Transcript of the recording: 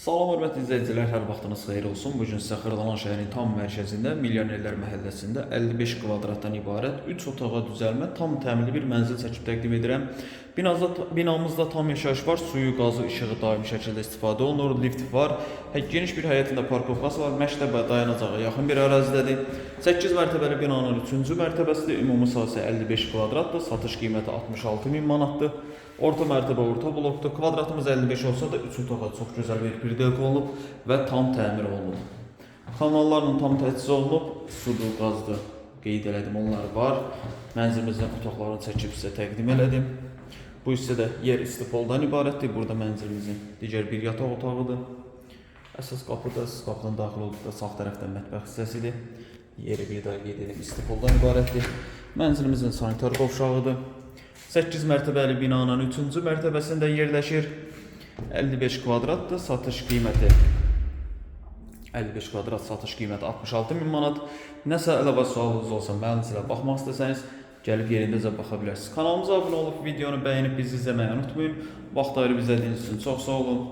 Salam hörmətli izləyicilər, hər vaxtınız xeyir olsun. Bu gün sizə Xırdalan şəhərinin tam mərkəzində, Milyonerlər məhəlləsində 55 kvadratdan ibarət 3 otağa düzəlmə, tam təmirli bir mənzil çəkib təqdim edirəm. Binazda, binamızda tam yaşayış var, suyu, qazı, işığı daimi şəkildə istifadə olunur, lift var, hə, geniş bir həyətində parkovkası var, məktəbə dayanacağa yaxın bir ərazidədir. 8 mərtəbəli binanın 3-cü mərtəbəsidir, ümumi sahəsi 55 kvadratdır, satış qiyməti 66 min manatdır. Orta mərtəbə orta blokdur. Kvadratımız 55 olsa da 3 otağa çox gözəl bir pirdelka olunub və tam təmir olunub. Kanallarla tam təchiz olunub, sudur, qazdır. Qeyd elədim, onlar var. Mənzilimizin otaqlarını çəkib sizə təqdim elədim. Bu hissədə yer istifoldan ibarətdir. Burada mənzilimizin digər bir yataq otağıdır. Əsas qapı da siz qapıdan daxil olduqda sağ tərəfdən mətbəx hissəsidir. Yeri bir daha qeyd edim, istifoldan ibarətdir. Mənzilimizin sanitar qovşağıdır. 8 mərtəbəli binanın 3-cü mərtəbəsində yerləşir. 55 kvadratdır. Satış qiyməti 55 kvadrat satış qiyməti 66 min manat. Nəsə əlavə sualınız olsa, mənzilə baxmaq istəsəniz, gəlib yerindəcə baxa bilərsiniz. Kanalımıza abunə olub videonu bəyənib bizi izləməyi unutmayın. Vaxt ayırıb izlədiyiniz üçün çox sağ olun.